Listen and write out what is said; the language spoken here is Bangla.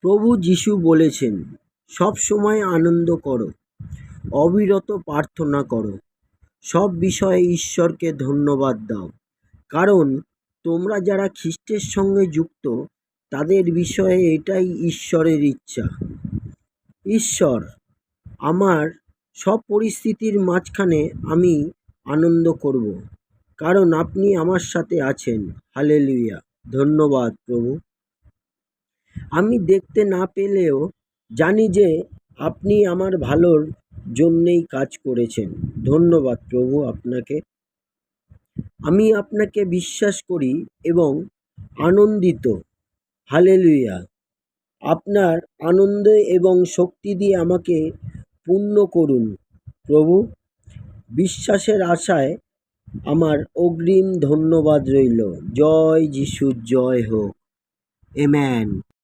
প্রভু যিশু বলেছেন, সব সময় আনন্দ করো, অবিরত প্রার্থনা করো। সব বিষয়ে ঈশ্বরকে ধন্যবাদ দাও। কারণ তোমরা যারা খ্রিস্টের সঙ্গে যুক্ত, তাদের বিষয়ে এটাই ঈশ্বরের ইচ্ছা। ঈশ্বর, আমার সব পরিস্থিতির মাঝখানে আমি আনন্দ করব। কারণ আপনি আমার সাথে আছেন। হালেলুয়া। ধন্যবাদ প্রভু। আমি দেখতে না পেলেও জানি যে আপনি আমার ভালোর জন্যেই কাজ করেছেন। ধন্যবাদ প্রভু আপনাকে। আমি আপনাকে বিশ্বাস করি এবং আনন্দিত। হালেলুয়া। আপনার আনন্দ এবং শক্তি দিয়ে আমাকে পূর্ণ করুন প্রভু। বিশ্বাসের আশায় আমার অগ্রিম ধন্যবাদ রইল। জয় যিশু, জয় হোক। এম্যান